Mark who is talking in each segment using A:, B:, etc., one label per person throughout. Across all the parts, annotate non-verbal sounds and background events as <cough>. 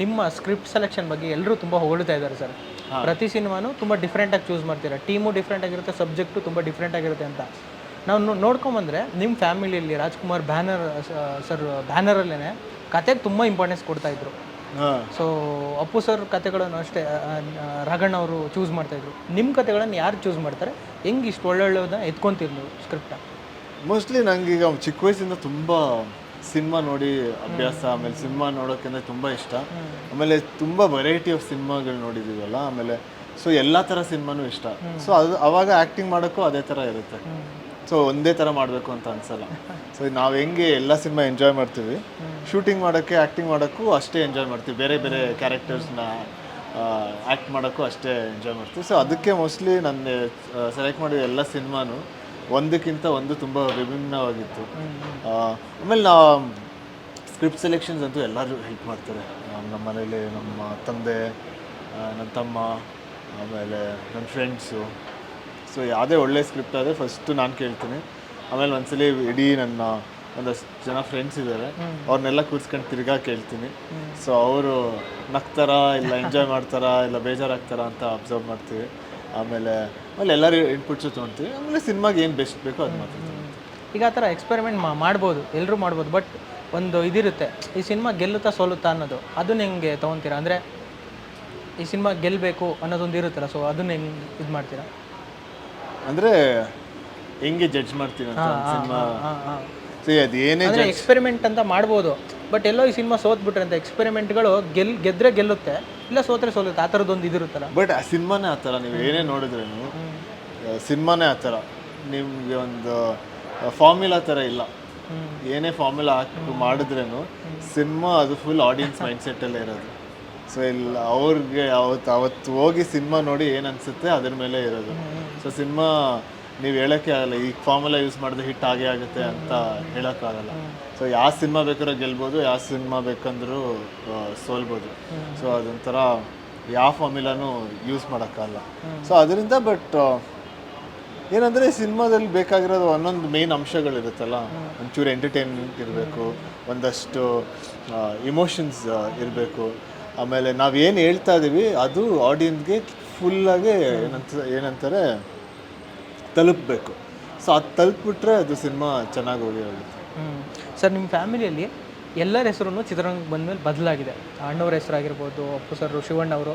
A: ನಿಮ್ಮ script selection ಬಗ್ಗೆ ಎಲ್ಲರೂ ತುಂಬ ಹೊಗಳ್ತಾ ಇದ್ದಾರೆ ಸರ್. ಪ್ರತಿ ಸಿನಿಮಾನು ತುಂಬ ಡಿಫ್ರೆಂಟಾಗಿ ಚೂಸ್ ಮಾಡ್ತೀರಾ? ಟೀಮು ಡಿಫ್ರೆಂಟ್ ಆಗಿರುತ್ತೆ ಸಬ್ಜೆಕ್ಟು ತುಂಬ ಡಿಫ್ರೆಂಟ್ ಆಗಿರುತ್ತೆ ಅಂತ. ನಾವು ನೋಡ್ಕೊಂಬಂದ್ರೆ ನಿಮ್ಮ ಫ್ಯಾಮಿಲಿಯಲ್ಲಿ ರಾಜ್ಕುಮಾರ್ ಬ್ಯಾನರ್ ಸರ್ ಬ್ಯಾನರಲ್ಲೇ ಕತೆಗೆ ತುಂಬ ಇಂಪಾರ್ಟೆನ್ಸ್ ಕೊಡ್ತಾ ಇದ್ರು. ಸೊ ಅಪ್ಪು ಸರ್ ಕತೆಗಳನ್ನು ಅಷ್ಟೇ ರಾಘಣ್ಣ ಅವರು ಚೂಸ್ ಮಾಡ್ತಾ ಇದ್ರು. ನಿಮ್ಮ ಕತೆಗಳನ್ನು ಯಾರು ಚೂಸ್ ಮಾಡ್ತಾರೆ? ಹೆಂಗೆ ಇಷ್ಟು ಒಳ್ಳೊಳ್ಳೆದನ್ನ ಎತ್ಕೊಂತೀರಿ ನೀವು ಸ್ಕ್ರಿಪ್ಟ
B: ಮೋಸ್ಟ್ಲಿ ನಂಗೀಗ ಚಿಕ್ಕ ವಯಸ್ಸಿಂದ ತುಂಬ ಸಿನಿಮಾ ನೋಡಿ ಅಭ್ಯಾಸ ಆಮೇಲೆ ಸಿನಿಮಾ ನೋಡೋಕೆಂದ್ರೆ ತುಂಬ ಇಷ್ಟ. ಆಮೇಲೆ ತುಂಬ ವೆರೈಟಿ ಆಫ್ ಸಿನಿಮಾಗಳು ನೋಡಿದ್ದೀವಲ್ಲ ಆಮೇಲೆ ಸೊ ಎಲ್ಲ ಥರ ಸಿನಿಮಾನೂ ಇಷ್ಟ. ಸೊ ಅದು ಅವಾಗ ಆ್ಯಕ್ಟಿಂಗ್ ಮಾಡೋಕ್ಕೂ ಅದೇ ಥರ ಇರುತ್ತೆ. ಸೊ ಒಂದೇ ಥರ ಮಾಡಬೇಕು ಅಂತ ಅನ್ಸಲ್ಲ. <laughs> ಸೊ ನಾವು ಹೆಂಗೆ ಎಲ್ಲ ಸಿನಿಮಾ ಎಂಜಾಯ್ ಮಾಡ್ತೀವಿ ಶೂಟಿಂಗ್ ಮಾಡೋಕ್ಕೆ ಆ್ಯಕ್ಟಿಂಗ್ ಮಾಡೋಕ್ಕೂ ಅಷ್ಟೇ ಎಂಜಾಯ್ ಮಾಡ್ತೀವಿ. ಬೇರೆ ಬೇರೆ ಕ್ಯಾರೆಕ್ಟರ್ಸ್ನ ಆ್ಯಕ್ಟ್ ಮಾಡೋಕ್ಕೂ ಅಷ್ಟೇ ಎಂಜಾಯ್ ಮಾಡ್ತೀವಿ. ಸೊ ಅದಕ್ಕೆ ಮೋಸ್ಟ್ಲಿ ನನ್ನ ಸೆಲೆಕ್ಟ್ ಮಾಡಿದ ಎಲ್ಲ ಸಿನಿಮಾನು ಒಂದಕ್ಕಿಂತ ಒಂದು ತುಂಬ ವಿಭಿನ್ನವಾಗಿತ್ತು. ಆಮೇಲೆ ನಾ ಸ್ಕ್ರಿಪ್ಟ್ ಸೆಲೆಕ್ಷನ್ಸ್ ಅಂತೂ ಎಲ್ಲರೂ ಹೆಲ್ಪ್ ಮಾಡ್ತಾರೆ. ನಮ್ಮ ಮನೇಲಿ ನಮ್ಮ ತಂದೆ ನನ್ನ ತಮ್ಮ ಆಮೇಲೆ ನನ್ನ ಫ್ರೆಂಡ್ಸು ಸೊ ಯಾವುದೇ ಒಳ್ಳೆ ಸ್ಕ್ರಿಪ್ಟ್ ಆದರೆ ಫಸ್ಟು ನಾನು ಕೇಳ್ತೀನಿ. ಆಮೇಲೆ ಒಂದ್ಸಲಿ ಇಡೀ ನನ್ನ ಒಂದಷ್ಟು ಜನ ಫ್ರೆಂಡ್ಸ್ ಇದ್ದಾರೆ ಅವ್ರನ್ನೆಲ್ಲ ಕೂರಿಸ್ಕೊಂಡು ತಿರ್ಗಾ ಕೇಳ್ತೀನಿ. ಸೊ ಅವರು ನಗ್ತಾರಾ ಇಲ್ಲ ಎಂಜಾಯ್ ಮಾಡ್ತಾರಾ ಇಲ್ಲ ಬೇಜಾರಾಗ್ತಾರಾ ಅಂತ ಅಬ್ಸರ್ವ್ ಮಾಡ್ತೀವಿ. ಆಮೇಲೆ ಆಮೇಲೆ ಎಲ್ಲರೂ ಇನ್ಪುಟ್ಸು ತೊಗೊಳ್ತೀವಿ ಆಮೇಲೆ ಸಿನಿಮಾಗೆ ಏನು ಬೆಸ್ಟ್ ಬೇಕೋ ಅದು ಮಾತ್ರ
A: ಈಗ ಆ ಥರ ಎಕ್ಸ್ಪೆರಿಮೆಂಟ್ ಮಾಡ್ಬೋದು ಎಲ್ಲರೂ ಮಾಡ್ಬೋದು ಬಟ್ ಒಂದು ಇದಿರುತ್ತೆ. ಈ ಸಿನಿಮಾ ಗೆಲ್ಲುತ್ತಾ ಸೋಲುತ್ತಾ ಅನ್ನೋದು ಅದನ್ನ ಹೆಂಗೆ ತೊಗೊತೀರಾ? ಅಂದರೆ ಈ ಸಿನಿಮಾ ಗೆಲ್ಲಬೇಕು ಅನ್ನೋದೊಂದು ಇರುತ್ತಲ್ಲ ಸೊ ಅದನ್ನ ಹೆಂಗೆ ಇದು ಮಾಡ್ತೀರಾ?
B: ಅಂದರೆ ಹೆಂಗೆ ಜಡ್ಜ್ ಮಾಡ್ತೀರಾ ಸಿನಿಮಾ ಅದು ಏನೇ
A: ಎಕ್ಸ್ಪೆರಿಮೆಂಟ್ ಅಂತ ಮಾಡ್ಬೋದು. ಬಟ್ ಎಲ್ಲೋ ಈ ಸಿನಿಮಾ ಸೋತ್ಬಿಟ್ರೆ ಅಂತ ಎಕ್ಸ್ಪೆರಿಮೆಂಟ್ಗಳು ಗೆಲ್ ಗೆದ್ರೆ ಗೆಲ್ಲುತ್ತೆ ಇಲ್ಲ ಸೋತ್ರೆ ಸೋಲುತ್ತೆ ಆ ಥರದ್ದೊಂದು ಇದಿರುತ್ತಲ್ಲ.
B: ಬಟ್ ಆ ಸಿನಿಮಾನೇ ಆ ಥರ ನೀವು ಏನೇ ನೋಡಿದ್ರೇನು ಸಿನಿಮಾನೇ ಆ ಥರ. ನಿಮಗೆ ಒಂದು ಫಾರ್ಮುಲಾ ಥರ ಇಲ್ಲ. ಏನೇ ಫಾರ್ಮುಲಾ ಹಾಕಿ ಮಾಡಿದ್ರೇನು ಸಿನಿಮಾ ಅದು ಫುಲ್ ಆಡಿಯನ್ಸ್ ಮೈಂಡ್ ಸೆಟ್ಟಲ್ಲೇ ಇರೋದು. ಸೊ ಇಲ್ಲ ಅವ್ರಿಗೆ ಅವತ್ತು ಅವತ್ತು ಹೋಗಿ ಸಿನಿಮಾ ನೋಡಿ ಏನು ಅನಿಸುತ್ತೆ ಅದ್ರ ಮೇಲೆ ಇರೋದು. ಸೊ ಸಿನಿಮಾ ನೀವು ಹೇಳೋಕ್ಕೆ ಆಗಲ್ಲ ಈ ಫಾರ್ಮುಲಾ ಯೂಸ್ ಮಾಡಿದ್ರೆ ಹಿಟ್ ಆಗೇ ಆಗುತ್ತೆ ಅಂತ ಹೇಳೋಕ್ಕಾಗಲ್ಲ. ಸೊ ಯಾವ ಸಿನಿಮಾ ಬೇಕಾದ್ರೂ ಗೆಲ್ಬೋದು ಯಾವ ಸಿನಿಮಾ ಬೇಕಂದ್ರೂ ಸೋಲ್ಬೋದು. ಸೊ ಅದೊಂಥರ ಯಾವ ಫಾರ್ಮುಲಾನು ಯೂಸ್ ಮಾಡೋಕ್ಕಾಗಲ್ಲ. ಸೊ ಅದರಿಂದ ಬಟ್ ಏನಂದರೆ ಸಿನಿಮಾದಲ್ಲಿ ಬೇಕಾಗಿರೋದು ಒಂದೊಂದು ಮೇನ್ ಅಂಶಗಳಿರುತ್ತಲ್ಲ. ಒಂಚೂರು ಎಂಟರ್ಟೈನ್ಮೆಂಟ್ ಇರಬೇಕು ಒಂದಷ್ಟು ಇಮೋಷನ್ಸ್ ಇರಬೇಕು. ಆಮೇಲೆ ನಾವು ಏನು ಹೇಳ್ತಾ ಇದ್ದೀವಿ ಅದು ಆಡಿಯನ್ಸ್ಗೆ ಫುಲ್ಲಾಗಿ ಏನಂತ ಏನಂತಾರೆ ತಲುಪಬೇಕು. ಸೊ ಅದು ತಲುಪಿಬಿಟ್ರೆ ಅದು ಸಿನಿಮಾ ಚೆನ್ನಾಗಿ ಹೋಗಿ ಹೋಗುತ್ತೆ
A: ಹ್ಞೂ ಸರ್ ನಿಮ್ಮ ಫ್ಯಾಮಿಲಿಯಲ್ಲಿ ಎಲ್ಲರ ಹೆಸರು ಚಿತ್ರರಂಗಕ್ಕೆ ಬಂದಮೇಲೆ ಬದಲಾಗಿದೆ. ಅಣ್ಣವ್ರ ಹೆಸರಾಗಿರ್ಬೋದು ಅಪ್ಪು ಸರ್ ಶಿವಣ್ಣ ಅವರು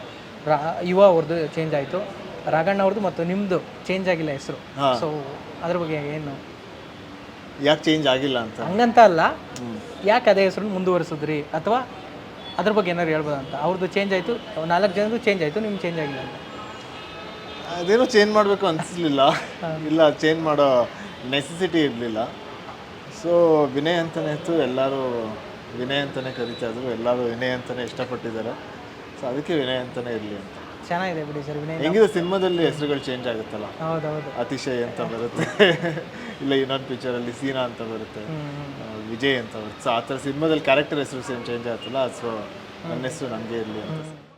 A: ರಾ ಯುವ ಅವ್ರದ್ದು ಚೇಂಜ್ ಆಯಿತು. ರಾಘಣ್ಣ ಅವ್ರದ್ದು ಮತ್ತು ನಿಮ್ಮದು ಚೇಂಜ್ ಆಗಿಲ್ಲ ಹೆಸರು. ಸೊ ಅದ್ರ ಬಗ್ಗೆ ಏನು?
B: ಯಾಕೆ ಚೇಂಜ್ ಆಗಿಲ್ಲ ಅಂತ?
A: ಹಂಗಂತ ಅಲ್ಲ. ಯಾಕೆ ಅದೇ ಹೆಸರನ್ನು ಮುಂದುವರಿಸಿದ್ರಿ? ಅಥವಾ ಅದ್ರ ಬಗ್ಗೆ ಏನಾದ್ರು ಹೇಳ್ಬೋದು ಅಂತ? ಅವ್ರದ್ದು ಚೇಂಜ್ ಆಯಿತು ನಾಲ್ಕು ಜನದ್ದು ಚೇಂಜ್ ಆಯಿತು ನಿಮ್ಗೆ ಚೇಂಜ್ ಆಗಿಲ್ಲ ಅಂತ.
B: ಅದೇನೋ ಚೇಂಜ್ ಮಾಡಬೇಕು ಅನಿಸ್ಲಿಲ್ಲ. ಇಲ್ಲ ಚೇಂಜ್ ಮಾಡೋ ನೆಸೆಸಿಟಿ ಇರಲಿಲ್ಲ. ಸೊ ವಿನಯ್ ಅಂತಲೇ ಇತ್ತು ಎಲ್ಲರೂ ವಿನಯ್ ಅಂತಲೇ ಕರಿತಾ ಇದ್ರು ಎಲ್ಲರೂ ವಿನಯ್ ಅಂತಲೇ ಇಷ್ಟಪಟ್ಟಿದ್ದಾರೆ. ಸೊ ಅದಕ್ಕೆ ವಿನಯ್ ಅಂತಲೇ ಇರಲಿ ಅಂತ.
A: ಚೆನ್ನಾಗಿದೆ ಬಿಡಿ ಸರ್ ವಿನಯ್
B: ಹೆಂಗಿದೆ ಸಿನಿಮಾದಲ್ಲಿ ಹೆಸರುಗಳು ಚೇಂಜ್ ಆಗುತ್ತಲ್ಲ?
A: ಹೌದೌದು.
B: ಅತಿಶಯ್ ಅಂತ ಬರುತ್ತೆ. <laughs> ಇಲ್ಲ ಇನ್ನೊಂದು ಪಿಕ್ಚರಲ್ಲಿ ಸೀನಾ ಅಂತ ಬರುತ್ತೆ. ವಿಜಯ್ ಅಂತ ಬರುತ್ತೆ. ಸೊ ಆ ಥರ ಸಿನಿಮಾದಲ್ಲಿ ಕ್ಯಾರೆಕ್ಟರ್ ಹೆಸರು ಸೇಮ್ ಚೇಂಜ್ ಆಗುತ್ತಲ್ಲ? ಸೊ ನನ್ನ ಹೆಸರು ನನಗೆ ಇರಲಿ ಅಂತ.